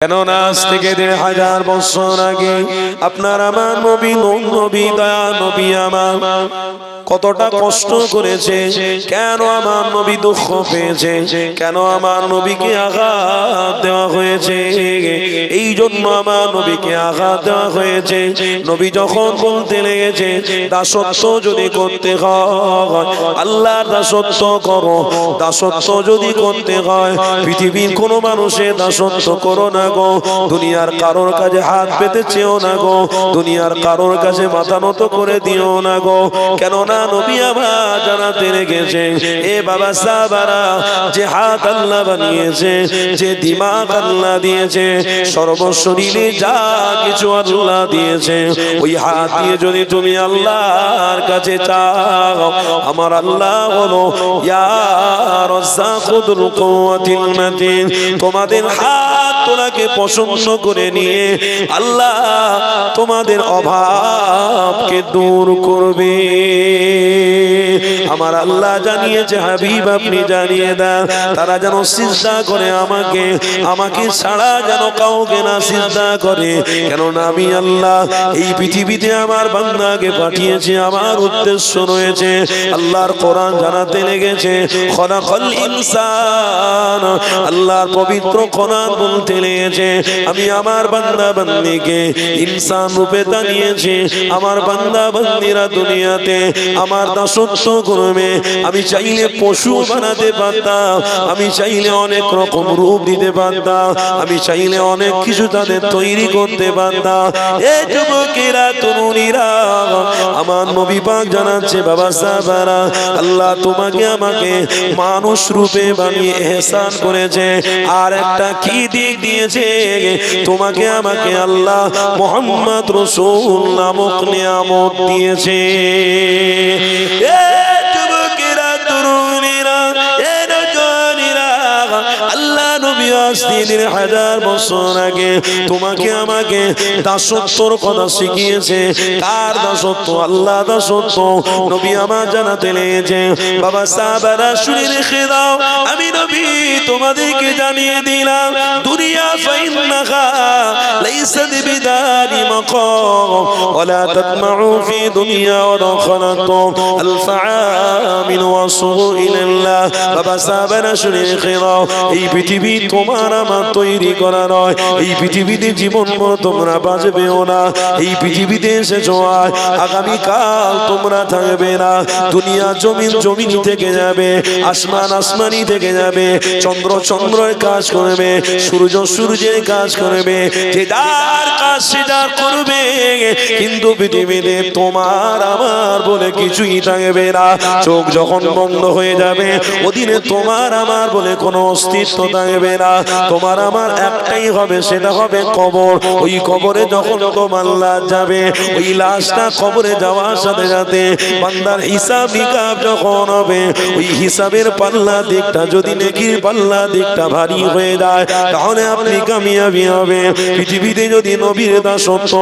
কেননা আজ থেকে দেড় হাজার বছর আগে আপনার আমার নবী নবী দয়া নবী আমার কতটা কষ্ট করেছে কেন আমার নবী দুঃখ পেয়েছে কেন আমার নবীকে আঘাত দেওয়া হয়েছে এই জন্য আমার নবীকে আঘাত দেওয়া হয়েছে। নবী যখন বলতে লেগেছে দাসত্ব যদি করতে হয় আল্লাহর দাসত্ব করো। দাসত্ব যদি করতে হয় পৃথিবীর কোনো মানুষের দাসত্ব করো না। গো। দুনিয়ার কারোর কাছে হাত পেতে চেও না গো। দুনিয়ার কারোর কাছে মাথা নত করে দিও না গো। কেননা নবী আমার জানাতে রেখেছে, এ বাবা সাবারা যে হাত আল্লাহ বানিয়েছে, যে দিমাগ আল্লাহ দিয়েছে সর্বশরীরে যা কিছু আল্লাহ দিয়েছে, ওই হাত দিয়ে যদি তুমি আল্লাহর কাছে চাও, আমার আল্লাহ মাতিন, তোমাদের হাত তোলাকে পছন্দ করে নিয়ে আল্লাহ তোমাদের অভাবকে দূর করবে। আমার আল্লাহ জানিয়েছে, হাবিব আপনি জানিয়ে দেন। তারা যেন সিজদা করে আমাকে আমাকে ছাড়া যেন কাউকে না সিজদা করে। কেননা আমি আল্লাহ এই পৃথিবীতে আমার বান্দাকে পাঠিয়েছি, আমার উদ্দেশ্য রয়েছে, আল্লাহর কোরআন জানাতে লেগেছে। খলাকল ইনসান, আল্লাহর পবিত্র কোরআন বলতে লেগেছে, আমি আমার বান্দা বান্দিকে ইনসান রূপে দাঁড়িয়েছি আমার বান্দা বান্দিরা দুনিয়াতে আমার দাসত্ব করবে আমি চাইলে পশু বানাতে পারতাম, আমি চাইলে অনেক রকম রূপ দিতে পারতাম, আমি চাইলে অনেক কিছু তাদের তৈরি করতে পারতাম। এ যুবকেরা, তরুণীরা, আমার নবী পাক জানাচ্ছে, বাবা সাহাবারা, আল্লাহ তোমাকে আমাকে মানুষ রূপে বানিয়ে এহসান করেছে। আর একটা কি দিক দিয়েছে? তোমাকে আমাকে আল্লাহ মোহাম্মদ রসুল নামক নিয়ামত দিয়েছে। এ যুবকেরা তরুণীরা নবী আসদিনের হাজার বছর আগে তোমাকে আমাকে দাসত্বর কথা শিখিয়েছে। কার দাসত্ব? আল্লাহ দাসত্ব। নবী আমার জানাতে লেগেছে, বাবা সাহাবারা শুনে রেখে দাও, আমি নবী তোমাদেরকে জানিয়ে দিলাম, দুনিয়া ফাইন্নাহা লাইসাত বিদারি মাকাম, ওয়ালা তাতমাউ ফি দুনিয়া ওয়া খালাতুম আল ফাআমিল ওয়াসু ইলাল্লাহ। বাবা সাহাবারা শুনে রেখে দাও, এই পৃথিবী তোমার আমার তৈরি করা নয়। এই পৃথিবীতে জীবন তোমরা বাঁচবেও না। এই পৃথিবীতে এসেছ আজ আগামীকাল তোমরা থাকবে না। দুনিয়া জমিন জমিন থেকে যাবে, আসমান আসমানি থেকে যাবে, চন্দ্র চন্দ্রের কাজ করবে, সূর্য সূর্যের কাজ করবে, যে যার কাজ সেটা করবে। কিন্তু পৃথিবীতে তোমার আমার বলে কিছুই থাকবে না। চোখ যখন বন্ধ হয়ে যাবে, ওদিনে তোমার আমার বলে কোনো অস্তিত্ব থাকবে না। তোমার আমার একটাই হবে, সেটা হবে কবর। ওই কবরে যখন তোমার লাশ যাবে, ওই লাশটা কবরে যাওয়ার সাথে সাথে বান্দার হিসাব নিকাব যখন হবে, ওই হিসাবের পাল্লা দিকটা, যদি নেকির পাল্লা দিকটা ভারী হয়ে যায়, তাহলে আপনি কামিয়াবি হবে। পৃথিবীতে যদি নবীর দাসত্ব,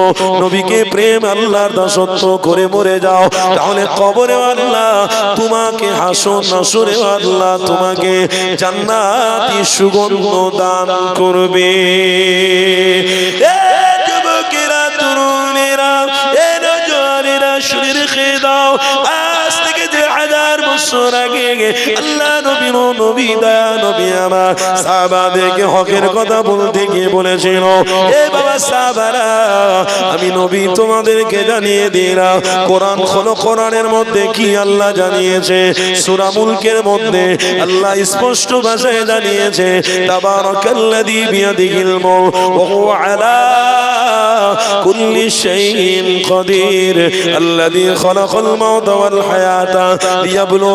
নবীকে প্রেম আল্লাহর দাসত্ব করে মরে যাও, তাহলে কবরে আল্লাহ, তোমাকে হাসন নাসরে আল্লাহ, তোমাকে জান্নাতি সুগন্ধ দান করবে। যুবকেরা তরুণেরা এ জোয়ারেরা শরীর রেখে দাও আজ থেকে যে হাজার বছর আগে আল্লাহ নবী নবী দয়া নবী আমার সাহাবাদেরকে হকের কথা বলতে গিয়ে বলেছিল এ বাবা সাহাবারা আমি নবী তোমাদেরকে জানিয়ে দিলাম কোরআন খোলো কোরআনের মধ্যে কি আল্লাহ জানিয়েছে সূরা মুলকের মধ্যে আল্লাহ স্পষ্ট ভাষায় জানিয়েছে তাবারাকাল্লাযী বিয়াদিহিল মুলক ওয়া হুয়া আলা কুল্লি শাইইন কাদির الذي خلق الموت والحياة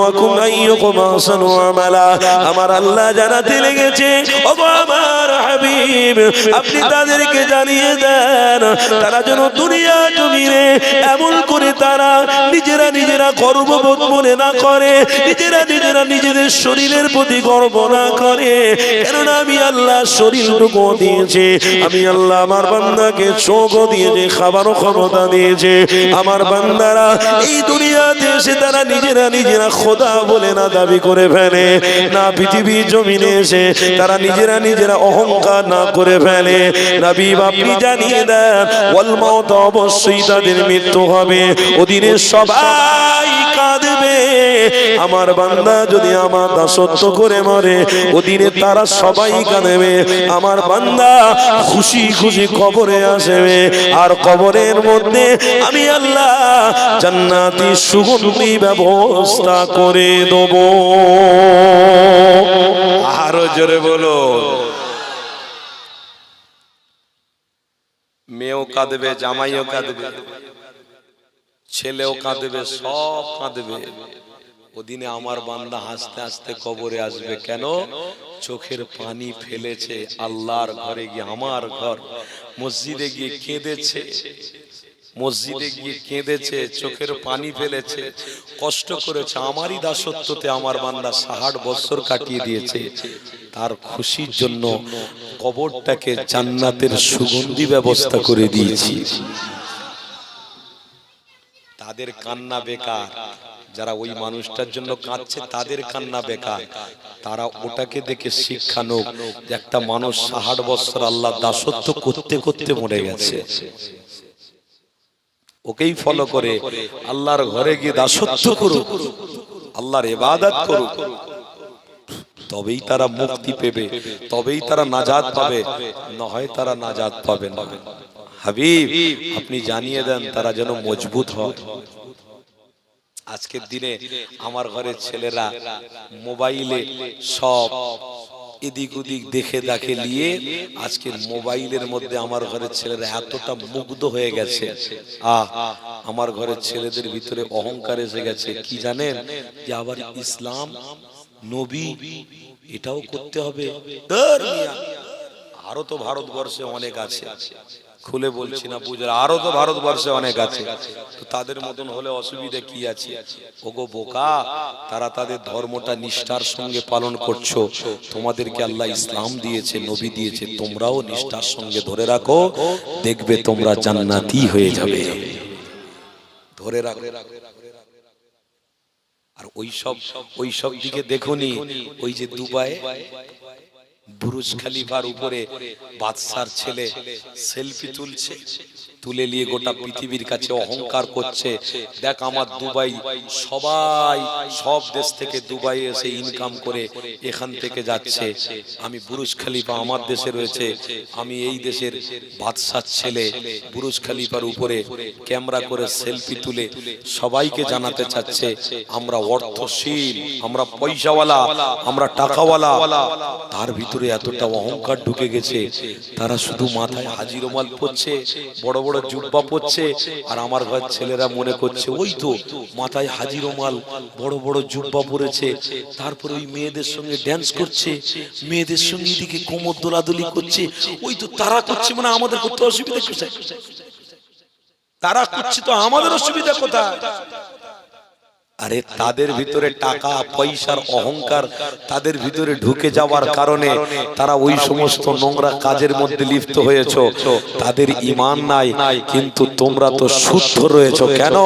আবলুয়াকুম আইয়ুকুম আহসানু আমালা। আমার আল্লাহ জানাতে লেগেছে, ওগো আমার হাবিব, আপনি তাদেরকে জানিয়ে দেন, তারা যেন দুনিয়া জমিনে এমন করে তারা নিজেরা নিজেরা গর্ববোধ মনে না করে, নিজেরা নিজেরা নিজেদের শরীরের প্রতি গর্ব না করে। কেননা আমি আল্লাহ শরীর শরীরটুকু দিয়েছে, আমি আল্লাহ আমার বান্দাকে চোখও দিয়েছে, খাবারও ক্ষমতা দিয়েছে। আমার বান্দারা এই দুনিয়াতে এসে তারা নিজেরা নিজেরা খোদা বলে না দাবি করে ফেলে। না পৃথিবী জমিনে এসে তারা নিজেরা নিজেরা অহংকার না করে ফেলে। নবী আপনি জানিয়ে দেন, ওয়াল মাউত অবশ্যই তাদের মৃত্যু হবে। ওদিনে সবাই কাঁদবে। আমার বান্দা যদি আমার দাসত্ব করে মরে, ওদিনে তারা সবাই কাঁদবে। আমার বান্দা খুশি খুশি কবরে আসবে। আর কবরের মধ্যে আমি আল্লাহ জান্নাতি সুগন্ধি ব্যবস্থা করে দেব। আরও জোরে বলো। মেয়েও কাঁদবে, জামাইও কাঁদবে, ছেলেও কাঁদবে, সব কাঁদবে। ওদিনে আমার বান্দা হাসতে হাসতে কবরে আসবে। কেন? চোখের পানি ফেলেছে, আল্লাহর ঘরে গিয়ে, আমার ঘর। মসজিদে গিয়ে কেঁদেছে। মসজিদে গিয়ে কেঁদেছে চোখের পানি ফেলেছে কষ্ট করেছে। আমারই দাসত্বতে আমার বান্দা ষাট বছর কাটিয়ে দিয়েছে। তার খুশির জন্য কবরটাকে জান্নাতের সুগন্ধি ব্যবস্থা করে দিয়েছি। তাদের কান্না বেকার। যারা ওই মানুষটার জন্য কাঁদছে তাদের কান্না বেকার। তারা ওটাকে দেখে শিক্ষা নোক একটা মানুষ ষাট বছর আল্লাহ দাসত্ব করতে করতে মরে গেছে। ওকেই ফলো করে আল্লাহর ঘরে গিয়ে দাসত্ব করুক আল্লাহর ইবাদত করুক। তবেই তারা মুক্তি পেবে তবেই তারা নাজাত পাবে নয় তারা নাজাত পাবে না। হাবিব আপনি জানিয়ে দেন তারা যেন মজবুত হয়। আজকের দিনে আমার ঘরের ছেলেরা মোবাইলে সব এদিক ওদিক দেখে দেখে নিয়ে আজকের মোবাইলের মধ্যে আমার ঘরের ছেলেরা এতটা মুগ্ধ হয়ে গেছে। আহ, আমার ঘরের ছেলেদের ভিতরে অহংকার এসে গেছে। কি জানেন? যে আবার ইসলাম, নবী, এটাও করতে হবে। আরও তো ভারতবর্ষে অনেক আছে। খুলে বলছি না বুঝলে আরও তো ভারতবর্ষে অনেক আছে। তো তাদের মতন হলে অসুবিধা কি আছে? ওগো বোকা তারা তাদের ধর্মটা নিষ্ঠার সঙ্গে পালন করছ। তোমাদেরকে আল্লাহ ইসলাম দিয়েছে নবী দিয়েছে। তোমরাও নিষ্ঠার সঙ্গে ধরে রাখো দেখবে তোমরা জান্নাতি হয়ে যাবে। ধরে রাখো। আর ওই সব ওই সব দিকে দেখুনি ওই যে দুবাই বুরুজ খালিফার উপরে বাদশার ছেলে সেলফি তুলছে। তুলে নিয়ে গোটা পৃথিবীর কাছে অহংকার করছে। দেখ আমার দুবাই সবাই সব দেশ থেকে দুবাই এসে ইনকাম করে এখান থেকে যাচ্ছে। আমি বুরুজ খালিফা আমার দেশে রয়েছে। আমি এই দেশের বাদশার ছেলে। বুরুজ খালিফার উপরে ক্যামেরা করে সেলফি তুলে সবাইকে জানাতে চাচ্ছে আমরা অর্থশীল আমরা পয়সাওয়ালা আমরা টাকাওয়ালা। তার ভিতরে এতটা অহংকার ঢুকে গেছে। তারা শুধু মাথায় হাজির মাল পড়ছে বড় বড় জুব্বা পড়ছে আর আমার ঘর ছেলেরা মনে করছে, ওই তো, মাথায় হাজির মাল বড় বড় জুব্বা পড়েছে তারপরে ওই মেয়েদের সঙ্গে ড্যান্স করছে, মেয়েদের সঙ্গে এদিকে কোমর দোলাদুলি করছে। ওই তো তারা করছে মানে আমাদের করতে অসুবিধা তারা করছে তো আমাদের অসুবিধা কোথায়? আরে তাদের ভিতরে টাকা পয়সার অহংকার তাদের ভিতরে ঢুকে যাওয়ার কারণে তারা ওই সমস্ত নোংরা কাজের মধ্যে লিপ্ত হয়েছ। তাদের ইমান নাই। কিন্তু তোমরা তো শুদ্ধ রয়েছো কেন?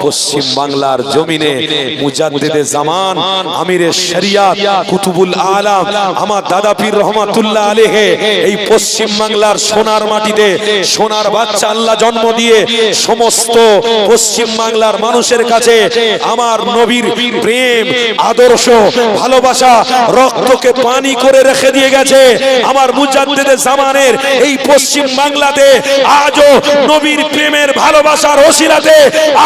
পশ্চিম বাংলার জমিনে মুজাদ্দেদে জামান আমিরে শরিয়াত কুতুবুল আলাম আমার দাদা পীর রহমাতুল্লাহ আলেহে এই পশ্চিম বাংলার সোনার মাটিতে সোনার বাচ্চা আল্লাহ জন্ম দিয়ে সমস্ত পশ্চিম বাংলার মানুষের কাছে আমার নবীর প্রেম আদর্শ ভালোবাসা রক্তকে পানি করে রেখে দিয়ে গেছে। আমার মুজাদ্দেদে জামানের এই পশ্চিম বাংলাতে আজও নবীর প্রেমের ভালোবাসার ওসিলাতে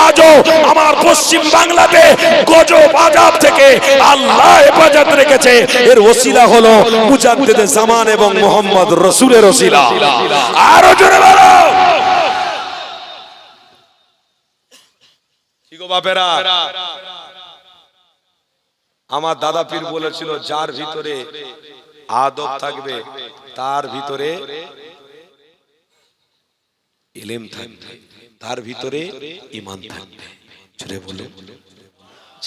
আজও আমার পশ্চিম বাংলাতে গজব আজাব থেকে আল্লাহ হেফাজত রেখেছে। এর ওসিলা হলো মুজাদ্দেদে জামান এবং মোহাম্মদ রসুলের ওসিলা। আরও জোরে বলো কি আমার দাদা পীর বলেছিল, যার ভিতরে আদব থাকবে, তার ভিতরে এলেম থাকবে, তার ভিতরে ইমান থাকবে। জোরে বলে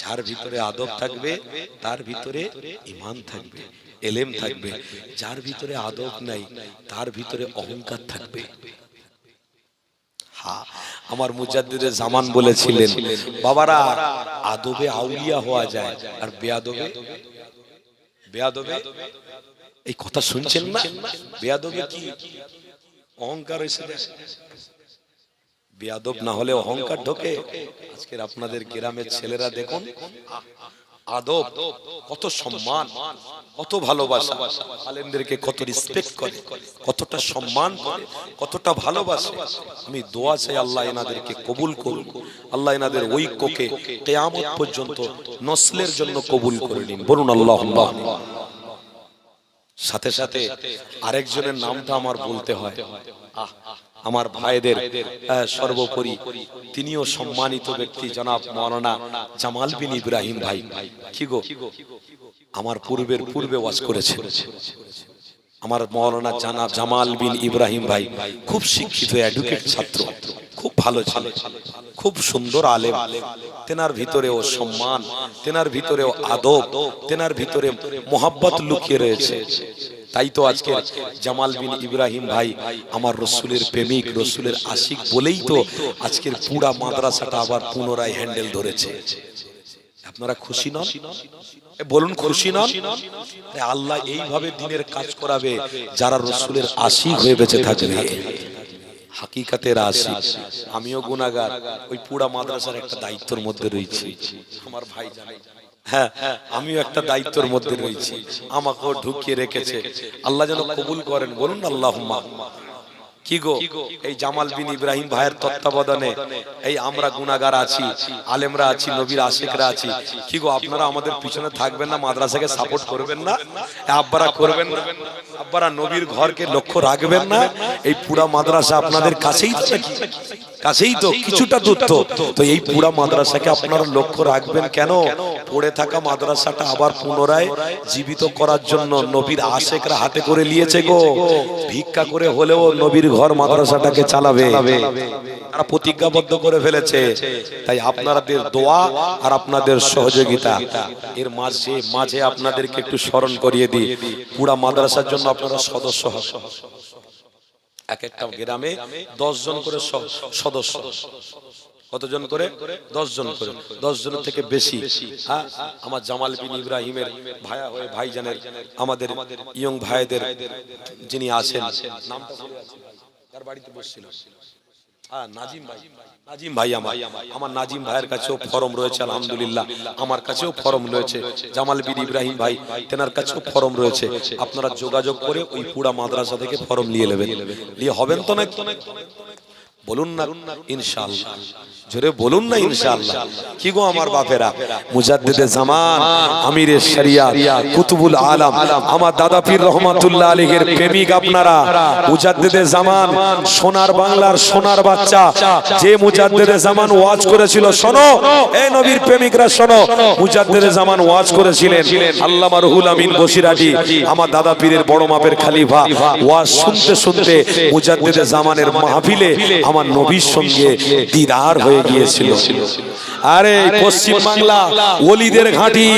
যার ভিতরে আদব থাকবে, তার ভিতরে ইমান থাকবে এলেম থাকবে। যার ভিতরে আদব নাই, তার ভিতরে অহংকার থাকবে। হ্যাঁ আমার মুজাদ্দিদের জামান বলেছিলেন, বাবারা, আদবে আউলিয়া হওয়া যায়। আর বেয়াদবে? বেয়াদবে? এই কথা শুনছেন না? বেয়াদবে কি? অহংকার হয়েছে বেয়াদব না হলে অহংকার ঢোকে। আজকের আপনাদের গ্রামের ছেলেরা দেখুন আদব কত সম্মান কত ভালোবাসা। আলেমদেরকে কত রেসপেক্ট করে কতটা সম্মান করে কতটা ভালোবাসে। আমি দোয়া চাই আল্লাহ এনাদেরকে কবুল করুন। আল্লাহ এনাদের ঐক্যকে কেয়ামত পর্যন্ত নসলের জন্য কবুল করে নিন। বলুন আল্লাহ সাথে সাথে আরেকজনের নামটা আমার বলতে হয়। আহ, আমার ভাইদের সর্বোপরি। তিনিও সম্মানিত ব্যক্তি জনাব মৌলানা জামাল বিন ইব্রাহিম ভাই। কি গো? আমার পূর্বের পূর্বে ওয়াজ করেছে আমার মৌলানা জানা জামাল বিন ইব্রাহিম ভাই খুব শিক্ষিত এডুকেট ছাত্র খুব ভালো ছেলে। খুব সুন্দর আলেম। তেনার ভিতরেও সম্মান তেনার ভিতরেও আদব তেনার ভিতরে মোহাব্বত লুকিয়ে রয়েছে। তাই তো আজকে জামাল বিন ইব্রাহিম ভাই আমার রসুলের প্রেমিক রসুলের আশিক বলেই তো আজকের পুরা মাদ্রাসাটা আবার পুনরায় হ্যান্ডেল ধরেছে। আপনারা খুশি নন? বলুন খুশি নন? আল্লাহ এইভাবে দিনের কাজ করাবে যারা রসুলের আশিক হয়ে বেঁচে থাকবে। হাকিকাতের আশিক। আমিও গুনাগার ওই পুরা মাদ্রাসার একটা দায়িত্বের মধ্যে রয়েছি। আমার ভাই জানে হ্যাঁ আমিও একটা দায়িত্বের মধ্যে রয়েছি। আমাকেও ঢুকিয়ে রেখেছে। আল্লাহ যেন কবুল করেন। বলুন আল্লাহ কি গো? এই জামাল বিন ইব্রাহিম ভাইয়ের তত্ত্বাবধানে এই আমরা গুনাগার আছি আলেমরা আছি নবীর আশেকরা আছি। কি গো আপনারা আমাদের পিছনে থাকবেন না মাদ্রাসাকে সাপোর্ট করবেন না? আব্বারা করবেন না? আব্বারা নবীর ঘরকে লক্ষ্য রাখবেন না? এই পুরা মাদ্রাসা আপনাদের কাছেই নাকি কাছেই তো কিছুটা দূর তো তো এই পুরা মাদ্রাসাকে আপনারা লক্ষ্য রাখবেন কেন? পড়ে থাকা মাদ্রাসাটা আবার পুনরায় জীবিত করার জন্য নবীর আশেকরা হাতে করে নিয়েছে গো। ভিক্ষা করে হলেও নবীর ঘর মাদ্রাসাটাকে চালাবে। তারা প্রতিজ্ঞাবদ্ধ করে ফেলেছে। তাই আপনাদের দোয়া আর আপনাদের সহযোগিতা। এর মাঝে মাঝে আপনাদেরকে একটু স্মরণ করিয়ে দিই। পুরা মাদ্রাসার জন্য আপনারা সদস্য এক একটা গ্রামে দশ জন করে সদস্য। কতজন করে? দশ জন করে। দশ জনের থেকে বেশি। হ্যাঁ? আমার জামাল বিন ইব্রাহিমের ভাইয়া হয়ে ভাইজানের আমাদের ইয়ং ভাইদের যিনি আছেন নামটা কার বাড়িতে আলহামদুলিল্লাহ। আমার কাছেও রয়েছে। ইব্রাহিম ভাই, তেনার কাছেও ফরম রয়েছে। আপনারা যোগাযোগ করে ওই পুরা মাদ্রাসা থেকে ফরম নিয়ে নেবেন। নিয়ে হবেন তো না বলুন না, ইনশাআল্লাহ। জোরে বলুন না ইনশাআল্লাহ। কি গো আমার বাপেরা? মুজাদ্দিদে জামান আমিরে শরিয়াত কুতুবুল আলম আমার দাদা পীর রহমাতুল্লাহ আলাইহির প্রেমিক আপনারা মুজাদ্দিদে জামান সোনার বাংলার সোনার বাচ্চা যে মুজাদ্দিদে জামান ওয়াজ করেছিল শোনো এই নবীর প্রেমিকরা শোনো মুজাদ্দিদে জামান ওয়াজ করেছিলেন। আল্লামা রুহুল আমিন বসিরাটি আমার দাদা পীরের বড় মাপের খলিফা ওয়াজ শুনতে শুনতে মুজাদ্দিদে জামানের মাহফিলে আমার নবীর সঙ্গে দিদার হয়ে গিয়েছিল। আরে পশ্চিম বাংলা ওলিদের ঘাঁটি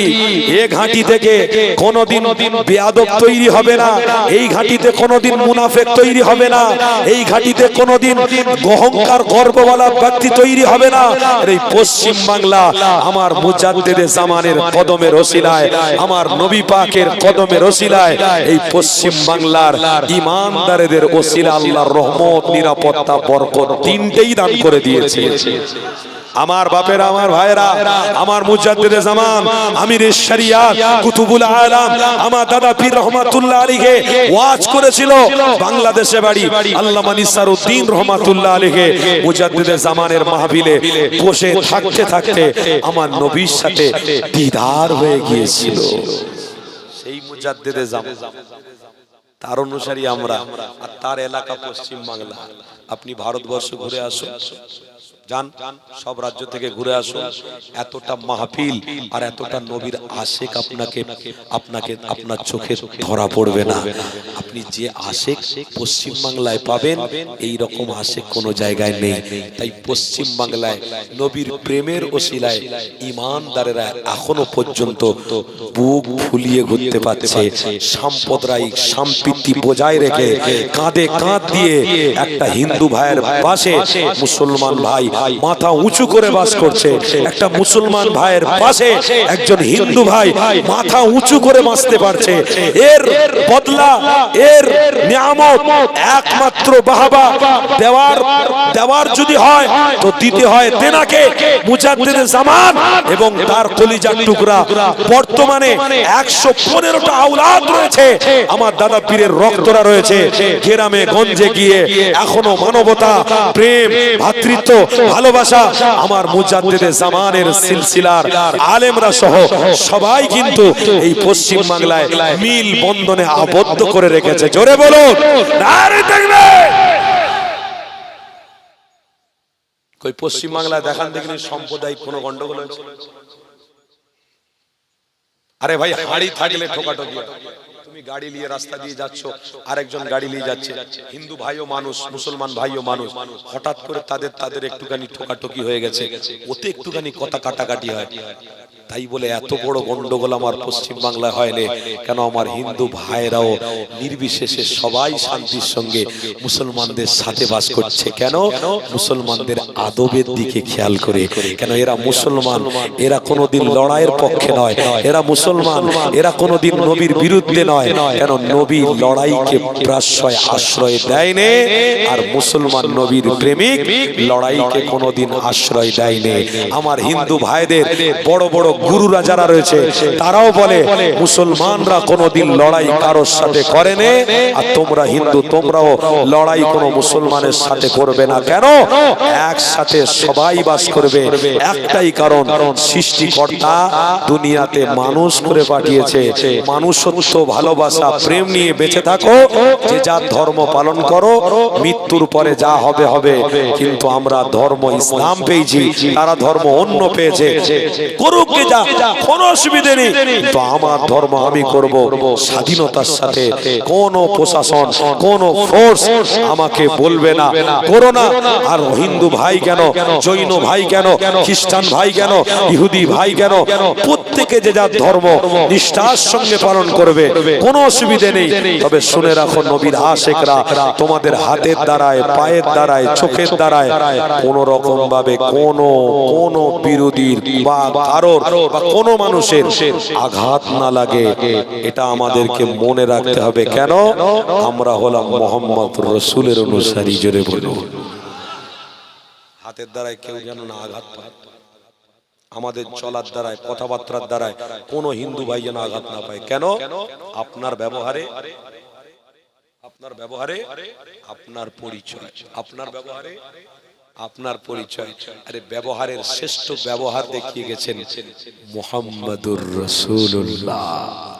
এ ঘাঁটি থেকে কোনোদিন বেয়াদব তৈরি হবে না। এই ঘাঁটিতে কোনোদিন মুনাফেক তৈরি হবে না। এই ঘাঁটিতে কোনোদিন অহংকার গর্বওয়ালা ব্যক্তি তৈরি হবে না। এই পশ্চিম বাংলা আমার মুজাদ্দিদে জামানের কদমের ওসিলায় আমার নবী পাকের কদমের ওসিলায় এই পশ্চিম বাংলার ইমানদারদের ওসিলা আল্লাহর রহমত নিরাপত্তা বরকত তিনটেই দান করে দিয়েছে। আমার বাপের, আমার ভাইরা আমার মুজাদ্দিদে জামান, আমির শরিয়াত, কুতুবুল আলাম, আমার দাদা পীর রহমাতুল্লাহ আলীকে ওয়াজ করেছিল। বাংলাদেশে বাড়ি, আল্লামা নিসারউদ্দিন রহমাতুল্লাহ আলীকে মুজাদ্দিদে জামানের মাহফিলে বসে থাকতে থাকতে আমার নবীর সাথে দিদার হয়ে গিয়েছিল। সেই মুজাদ্দিদে জামান, তার অনুসারী আমরা আর তার এলাকা পশ্চিম বাংলা। আপনি ভারতবর্ষ ঘুরে আসুন। যান, সব রাজ্য থেকে ঘুরে আসুন। এতটা মাহফিল আর এতটা নবীর আশেক আপনাকে আপনাকে আপনার চোখে ধরা পড়বে না। আপনি যে আশেক পশ্চিম বাংলায় পাবেন, এই রকম আশেক কোনো জায়গায় নেই। তাই পশ্চিম বাংলায় নবীর প্রেমের ওসিলায় ইমানদারেরা এখনও পর্যন্ত বুক ফুলিয়ে ঘুরতে পারছে। সাম্প্রদায়িক সম্প্রীতি বজায় রেখে কাঁধে কাঁধ দিয়ে একটা হিন্দু ভাইয়ের পাশে মুসলমান ভাই মাথা উঁচু করে বাস করছে। একটা মুসলমান ভাইয়ের পাশে একজন হিন্দু ভাই মাথা উঁচু করে বাঁচতে পারছে। এর বদলা এর নিয়ামত একমাত্র বাহাবা। দেওয়ার দেওয়ার যদি হয় তো দিতে হয় তেনাকে মুজাদ্দিদে জামান এবং তার কলিজার টুকরা। বর্তমানে একশো পনেরোটা আউলাদ রয়েছে। আমার দাদা পীরের রক্তরা রয়েছে। গ্রামে গঞ্জে গিয়ে এখনও মানবতা প্রেম ভাতৃত্ব ভালোবাসা আমার মুজাদ্দিদে জামানের সিলসিলার আলেমরা সহ সবাই কিন্তু এই পশ্চিম বাংলায় মিল বন্ধনে আবদ্ধ করে রেখেছে। জোরে বলুন কই, পশ্চিম বাংলায় দেখান দেখলে সাম্প্রদায়িক কোনো গন্ডগোল হয়েছে? আরে ভাই, হাড়ি থাকলে ঠোকাঠকি হয়। তুমি গাড়ি নিয়ে রাস্তা দিয়ে যাচ্ছ আরেকজন গাড়ি নিয়ে যাচ্ছে। হিন্দু ভাই ও মানুষ মুসলমান ভাই ও মানুষ। হঠাৎ করে তাদের তাদের একটুখানি ঠোকাঠকি হয়ে গেছে। ওতে একটুখানি কথা কাটাকাটি হয়। তাই বলে এত বড় গন্ডগোল আমার পশ্চিম বাংলায় হয়নি। কেন আমার হিন্দু ভাইরাও নির্বিশেষে সবাই শান্তির সঙ্গে মুসলমানদের সাথে বাস করছে। কেন? মুসলমানদের আদবের দিকে খেয়াল করে। কেন এরা মুসলমান? এরা কোনোদিন লড়াইয়ের পক্ষে নয়। এরা মুসলমান? এরা কোনোদিন নবীর বিরুদ্ধে নয়। কেন নবী লড়াইকে প্রাশ্রয়, আশ্রয় দেয়নি? আর মুসলমান নবীর প্রেমিক লড়াইকে কোনোদিন আশ্রয় দেয়নি। আমার হিন্দু ভাইদের বড় বড় গুরুরা যারা রয়েছে, তারাও বলে, মুসলমানরা কোনোদিন লড়াই কারোর সাথে করেনি, আর তোমরা হিন্দু, তোমরাও লড়াই কোনো মুসলমানের সাথে করবে না। কেন? একসাথে সবাই বাস করবে। একটাই কারণ, সৃষ্টিকর্তা দুনিয়াতে মানুষ করে পাঠিয়েছে। মানুষত্ব, ভালোবাসা, প্রেম নিয়ে বেঁচে থাকো, যে যার ধর্ম পালন করো, মৃত্যুর পরে যা হবে হবে। কিন্তু আমরা ধর্ম ইসলাম পেয়েছি, তারা ধর্ম অন্য পেয়েছে। করুক যা কোনো অসুবিধে নেই। তো আমার ধর্ম আমি করব। স্বাধীনতার সাথে কোন প্রশাসন, কোন ফোর্স আমাকে বলবে না। করো না। আর হিন্দু ভাই কেন? জৈন ভাই কেন? খ্রিস্টান ভাই কেন? ইহুদি ভাই কেন? প্রত্যেকে যে যার ধর্ম নিষ্ঠার সঙ্গে পালন করবে, কোনো অসুবিধে নেই। তবে শুনে রাখো নবীর আশেকরা, তোমাদের হাতের দ্বারায়, পায়ের দ্বারায়, চোখের দ্বারায় কোন রকম ভাবে কোন কোন বিরোধীর বা কারোর বা কোন মানুষের আঘাত না লাগে এটা আমাদেরকে মনে রাখতে হবে। কেন? আমরা হলাম মোহাম্মদ রসুলের অনুসারী জোরে বলুন। হাতের দ্বারায় কেউ যেন না আঘাত পায়। আমাদের চলার দ্বারায় কথাবার্তার দ্বারায় কোন হিন্দু ভাই যেন আঘাত না পায়। কেন? আপনার ব্যবহারে আপনার ব্যবহারে আপনার পরিচয় আপনার ব্যবহারে আপনার পরিচয়। আরে ব্যবহারের শ্রেষ্ঠ ব্যবহার দেখিয়ে গেছেন মোহাম্মদুর রসুল্লাহ